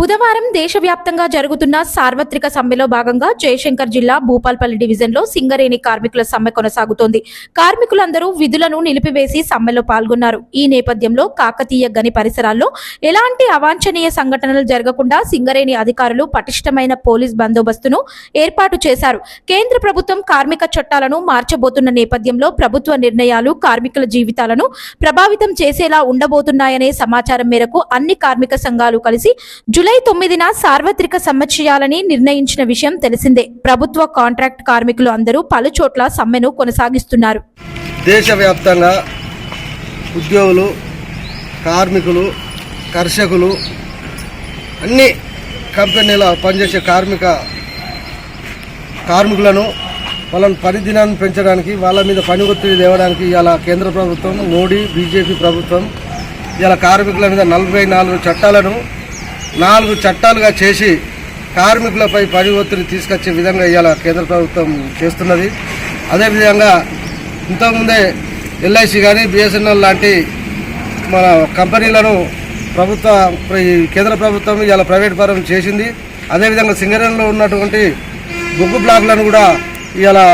బుధవారం దేశవ్యాప్తంగా జరుగుతున్న సార్వత్రిక సమ్మెలో భాగంగా జయశంకర్ జిల్లా భూపాల్పల్లి డివిజన్లో సింగరేణి కార్మికుల సమ్మె కొనసాగుతోంది. కార్మికులందరూ విధులను నిలిపివేసి సమ్మెలో పాల్గొన్నారు. ఈ నేపథ్యంలో కాకతీయ గని పరిసరాల్లో ఎలాంటి అవాంఛనీయ సంఘటనలు జరగకుండా సింగరేణి అధికారులు పటిష్టమైన పోలీస్ బందోబస్తును ఏర్పాటు చేశారు. కేంద్ర ప్రభుత్వం కార్మిక చట్టాలను మార్చబోతున్న నేపథ్యంలో ప్రభుత్వ నిర్ణయాలు కార్మికుల జీవితాలను ప్రభావితం చేసేలా ఉండబోతున్నాయనే సమాచారం మేరకు అన్ని కార్మిక సంఘాలు కలిసి జులై తొమ్మిదిన సార్వత్రిక సమ్మె చేయాలని నిర్ణయించిన విషయం తెలిసిందే. ప్రభుత్వ కాంట్రాక్ట్ కార్మికులు అందరూ పలు చోట్ల సమ్మెను కొనసాగిస్తున్నారు. దేశవ్యాప్తంగా ఉద్యోగులు కార్మికులు కర్షకులు అన్ని కంపెనీల పనిచేసే కార్మిక కార్మికులను వాళ్ళని పనిదినాన్ని పెంచడానికి వాళ్ళ మీద పని ఒత్తిడి తేవడానికి ఇవాళ కేంద్ర ప్రభుత్వం మోడీ బీజేపీ ప్రభుత్వం ఇవాళ కార్మికుల మీద నలభై నాలుగు చట్టాలను నాలుగు చట్టాలుగా చేసి కార్మికులపై పని ఒత్తిడి తీసుకొచ్చే విధంగా ఇవాళ కేంద్ర ప్రభుత్వం చేస్తున్నది. అదేవిధంగా ఇంతకుముందే ఎల్ఐసి కానీ బిఎస్ఎన్ఎల్ లాంటి మన కంపెనీలను ప్రభుత్వ ఈ కేంద్ర ప్రభుత్వం ఇలా ప్రైవేట్ పరం చేసింది. అదేవిధంగా సింగరేణిలో ఉన్నటువంటి బొగ్గు బ్లాక్లను కూడా ఇలా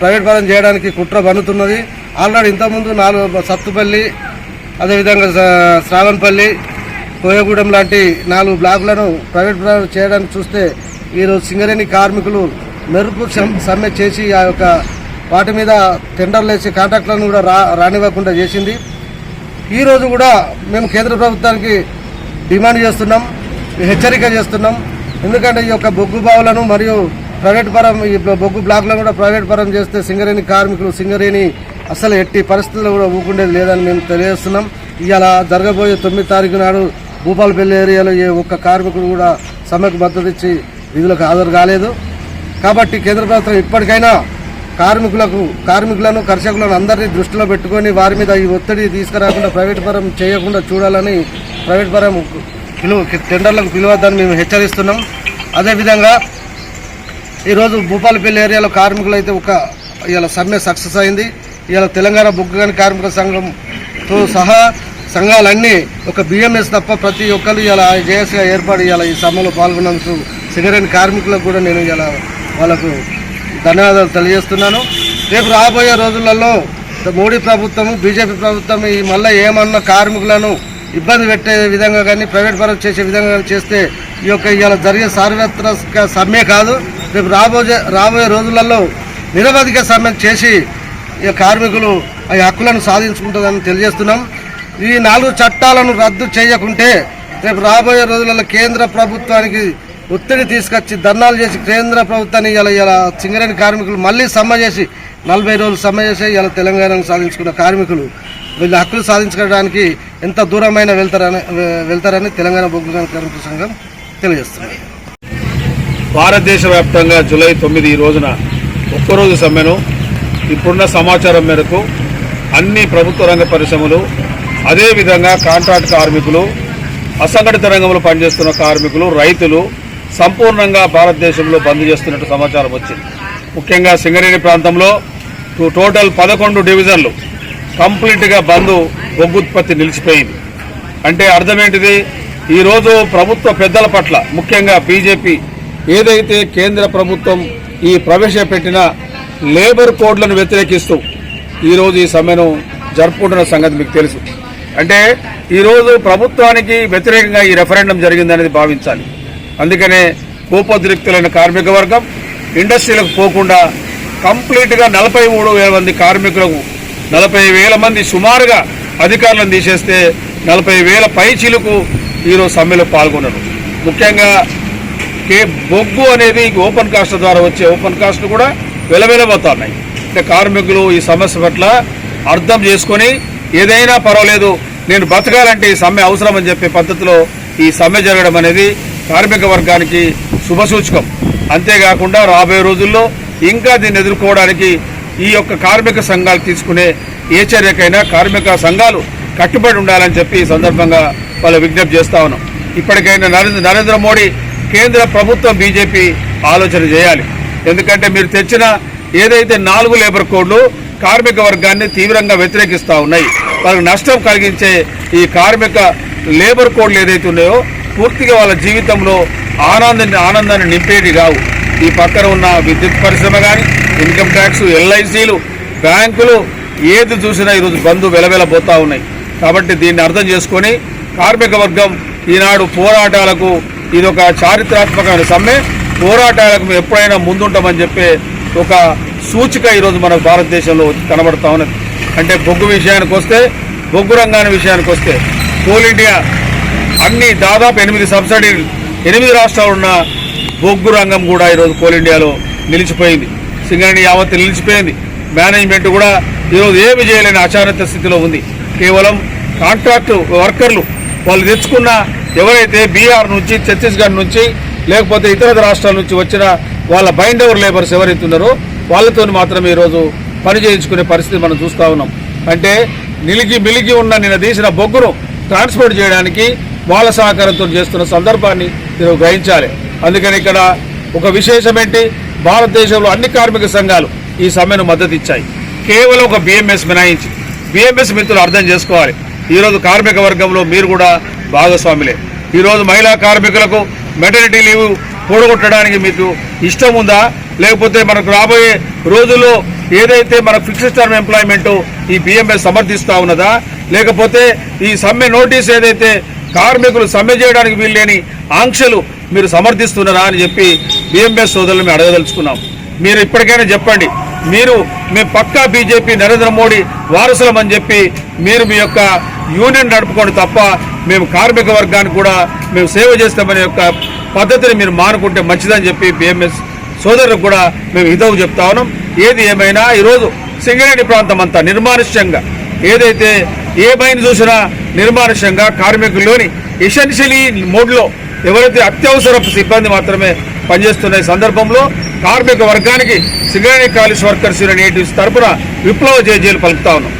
ప్రైవేట్ పరం చేయడానికి కుట్ర బన్నుతున్నది ఆల్రెడీ ఇంతకుముందు నాలుగు సత్తుపల్లి అదేవిధంగా శ్రావణపల్లి కోయగూడెం లాంటి నాలుగు బ్లాకులను ప్రైవేట్ చేయడానికి చూస్తే ఈరోజు సింగరేణి కార్మికులు మెరుపు సమ్మె చేసి ఆ యొక్క వాటి మీద టెండర్లు వేసి కాంట్రాక్టులను కూడా రా రానివ్వకుండా చేసింది. ఈరోజు కూడా మేము కేంద్ర ప్రభుత్వానికి డిమాండ్ చేస్తున్నాం హెచ్చరిక చేస్తున్నాం. ఎందుకంటే ఈ యొక్క బొగ్గు బావులను మరియు ప్రైవేట్ పరం ఈ బొగ్గు బ్లాక్లను కూడా ప్రైవేట్ పరం చేస్తే సింగరేణి కార్మికులు సింగరేణి అసలు ఎట్టి పరిస్థితుల్లో కూడా ఊకుండేది లేదని మేము తెలియజేస్తున్నాం. ఇవాళ జరగబోయే తొమ్మిది తారీఖు నాడు భూపాలపల్లి ఏరియాలో ఏ ఒక్క కార్మికుడు కూడా సమ్మెకు మద్దతు ఇచ్చి విధులకు హాజరు కాలేదు. కాబట్టి కేంద్ర ప్రభుత్వం ఇప్పటికైనా కార్మికులకు కార్మికులను కర్షకులను అందరినీ దృష్టిలో పెట్టుకొని వారి మీద ఈ ఒత్తిడి తీసుకురాకుండా ప్రైవేట్ పరం చేయకుండా చూడాలని ప్రైవేట్ పరం పిలువ టెండర్లకు పిలవద్దని మేము హెచ్చరిస్తున్నాం. అదేవిధంగా ఈరోజు భూపాలపల్లి ఏరియాలో కార్మికులు అయితే ఒక ఇవాళ సమ్మె సక్సెస్ అయింది. ఇవాళ తెలంగాణ బొగ్గుగని కార్మిక సంఘంతో సహా సంఘాలన్నీ ఒక బిఎంఎస్ తప్ప ప్రతి ఒక్కరు ఇలా జేఎస్గా ఏర్పాటు ఇవాళ ఈ సభలో పాల్గొన్నందుకు సిగరెట్ కార్మికులకు కూడా నేను ఇలా వాళ్ళకు ధన్యవాదాలు తెలియజేస్తున్నాను. రేపు రాబోయే రోజులలో మోడీ ప్రభుత్వం బీజేపీ ప్రభుత్వం ఈ మళ్ళీ ఏమన్నా కార్మికులను ఇబ్బంది పెట్టే విధంగా కానీ ప్రైవేట్ పరం చేసే విధంగా కానీ చేస్తే ఈ యొక్క ఇవాళ జరిగే సార్వత్రిక సమ్మె కాదు. రేపు రాబోయే రాబోయే రోజులలో నిరవధిక సమ్మె చేసి ఈ కార్మికులు ఈ హక్కులను సాధించుకుంటుందని తెలియజేస్తున్నాం. ఈ నాలుగు చట్టాలను రద్దు చేయకుంటే రేపు రాబోయే రోజులలో కేంద్ర ప్రభుత్వానికి ఒత్తిడి తీసుకొచ్చి ధర్నాలు చేసి కేంద్ర ప్రభుత్వాన్ని ఇలా ఇలా సింగరేణి కార్మికులు మళ్ళీ సమ్మె చేసి నలభై రోజులు సమ్మె చేసి ఇలా తెలంగాణను సాధించుకున్న కార్మికులు. వీళ్ళ హక్కులు సాధించుకోవడానికి ఎంత దూరమైన వెళ్తారని వెళ్తారని తెలంగాణ బొగ్గు కార్మిక సంఘం తెలియజేస్తుంది. భారతదేశ వ్యాప్తంగా జూలై తొమ్మిది ఈ రోజున ఒక్కరోజు సమ్మెను. ఇప్పుడున్న సమాచారం మేరకు అన్ని ప్రభుత్వ రంగ పరిశ్రమలు అదేవిధంగా కాంట్రాక్ట్ కార్మికులు అసంఘటిత రంగంలో పనిచేస్తున్న కార్మికులు రైతులు సంపూర్ణంగా భారతదేశంలో బంద్ చేస్తున్నట్టు సమాచారం వచ్చింది. ముఖ్యంగా సింగరేణి ప్రాంతంలో టోటల్ పదకొండు డివిజన్లు కంప్లీట్గా బంద్ బొగ్గు ఉత్పత్తి నిలిచిపోయింది. అంటే అర్థమేంటిది? ఈరోజు ప్రభుత్వ పెద్దల పట్ల ముఖ్యంగా బీజేపీ ఏదైతే కేంద్ర ప్రభుత్వం ఈ ప్రవేశపెట్టిన లేబర్ కోడ్లను వ్యతిరేకిస్తూ ఈరోజు ఈ సమ్మెను జరుపుకుంటున్న సంగతి మీకు తెలుసు. అంటే ఈరోజు ప్రభుత్వానికి వ్యతిరేకంగా ఈ రెఫరెండం జరిగిందనేది భావించాలి. అందుకనే కోపోద్రిక్తులైన కార్మిక వర్గం ఇండస్ట్రీలకు పోకుండా కంప్లీట్గా నలభై మూడు వేల మంది కార్మికులకు నలభై వేల మంది సుమారుగా అధికారులను తీసేస్తే నలభై వేల పైచీలకు ఈరోజు సమ్మెలో పాల్గొన్నారు ముఖ్యంగా కే బొగ్గు అనేది ఓపెన్ కాస్ట్ ద్వారా వచ్చే ఓపెన్ కాస్ట్ కూడా వెలవెలబోతున్నాయి. అంటే కార్మికులు ఈ సమస్య పట్ల అర్థం చేసుకొని ఏదైనా పర్వాలేదు నేను బ్రతకాలంటే ఈ సమ్మె అవసరం అని చెప్పే పద్ధతిలో ఈ సమ్మె జరగడం అనేది కార్మిక వర్గానికి శుభసూచకం అంతేకాకుండా రాబోయే రోజుల్లో ఇంకా దీన్ని ఎదుర్కోవడానికి ఈ యొక్క కార్మిక సంఘాలు తీసుకునే ఏ చర్యకైనా కార్మిక సంఘాలు కట్టుబడి ఉండాలని చెప్పి ఈ సందర్భంగా వాళ్ళు విజ్ఞప్తి చేస్తా ఉన్నాం. ఇప్పటికైనా నరేంద్ర నరేంద్ర మోడీ కేంద్ర ప్రభుత్వం బీజేపీ ఆలోచన చేయాలి. ఎందుకంటే మీరు తెచ్చిన ఏదైతే నాలుగు లేబర్ కోడ్లు కార్మిక వర్గాన్ని తీవ్రంగా వ్యతిరేకిస్తూ ఉన్నాయి. వాళ్ళకి నష్టం కలిగించే ఈ కార్మిక లేబర్ కోడ్లు ఏదైతే ఉన్నాయో పూర్తిగా వాళ్ళ జీవితంలో ఆనందాన్ని ఆనందాన్ని నింపేది కావు. ఈ పక్కన ఉన్న విద్యుత్ పరిశ్రమ కానీ ఇన్కమ్ ట్యాక్స్ ఎల్ఐసీలు బ్యాంకులు ఏది చూసినా ఈరోజు బంధు వెలవెలబోతూ ఉన్నాయి. కాబట్టి దీన్ని అర్థం చేసుకొని కార్మిక వర్గం ఈనాడు పోరాటాలకు ఇది ఒక చారిత్రాత్మకమైన సమ్మె. పోరాటాలకు మేము ఎప్పుడైనా ముందుంటామని చెప్పే ఒక సూచిక ఈరోజు మన భారతదేశంలో కనబడతా ఉన్నది. అంటే బొగ్గు విషయానికి వస్తే బొగ్గు రంగాన్ని విషయానికి వస్తే కోల్ ఇండియా అన్ని దాదాపు ఎనిమిది సబ్సిడీలు ఎనిమిది రాష్ట్రాలు ఉన్న బొగ్గు రంగం కూడా ఈరోజు కోల్ ఇండియాలో నిలిచిపోయింది. సింగరేణి యావత్తు నిలిచిపోయింది. మేనేజ్మెంట్ కూడా ఈరోజు ఏమి చేయలేని అచారత స్థితిలో ఉంది. కేవలం కాంట్రాక్ట్ వర్కర్లు వాళ్ళు తెచ్చుకున్న ఎవరైతే బీహార్ నుంచి ఛత్తీస్గఢ్ నుంచి లేకపోతే ఇతర రాష్ట్రాల నుంచి వచ్చిన వాళ్ళ బైండ్ ఓవర్ లేబర్స్ ఎవరైతే ఉన్నారో వాళ్ళతో మాత్రమే ఈరోజు పని చేయించుకునే పరిస్థితి మనం చూస్తూ ఉన్నాం. అంటే నిలిగి మిలిగి ఉన్న నిన్న తీసిన బొగ్గును ట్రాన్స్పోర్ట్ చేయడానికి వాళ్ళ సహకారంతో చేస్తున్న సందర్భాన్ని మీరు గ్రహించాలి. అందుకని ఇక్కడ ఒక విశేషం ఏంటి? భారతదేశంలో అన్ని కార్మిక సంఘాలు ఈ సమ్మెను మద్దతు ఇచ్చాయి కేవలం ఒక బిఎంఎస్ మినాయించి బిఎంఎస్ మిత్రులు అర్థం చేసుకోవాలి. ఈరోజు కార్మిక వర్గంలో మీరు కూడా భాగస్వాములే. ఈరోజు మహిళా కార్మికులకు మెటర్నిటీ లీవ్ కూడగొట్టడానికి మీకు ఇష్టం ఉందా? లేకపోతే మనకు రాబోయే రోజుల్లో ఏదైతే మన ఫిక్స్డ్ టర్మ్ ఎంప్లాయ్మెంట్ ఈ బిఎంఎస్ సమర్థిస్తా ఉన్నదా? లేకపోతే ఈ సమ్మె నోటీస్ ఏదైతే కార్మికులు సమ్మె చేయడానికి వీల్లేని ఆంక్షలు మీరు సమర్థిస్తున్నారా అని చెప్పి బిఎంఎస్ సోదరులు మేము అడగదలుచుకున్నాం. మీరు ఇప్పటికైనా చెప్పండి. మీరు మేము పక్కా బీజేపీ నరేంద్ర మోడీ వారసులం అని చెప్పి మీరు మీ యొక్క యూనియన్ నడుపుకోండి తప్ప మేము కార్మిక వర్గానికి కూడా మేము సేవ చేస్తామనే యొక్క పద్ధతిని మీరు మానుకుంటే మంచిదని చెప్పి బిఎంఎస్ సోదరులకు కూడా మేము హితవు చెప్తా ఉన్నాం. ఏది ఏమైనా ఈరోజు సింగరేణి ప్రాంతం అంతా నిర్మానుష్యంగా ఏదైతే ఏ చూసినా నిర్మానుష్యంగా కార్మికుల్లోని ఎసెన్షియలీ మోడ్లో ఎవరైతే అత్యవసర సిబ్బంది మాత్రమే పనిచేస్తున్న ఈ సందర్భంలో కార్మిక వర్గానికి సింగరేణి కాలేజ్ వర్కర్స్ యూనియన్ తరపున విప్లవ జేజీలు పలుకుతా ఉన్నాం.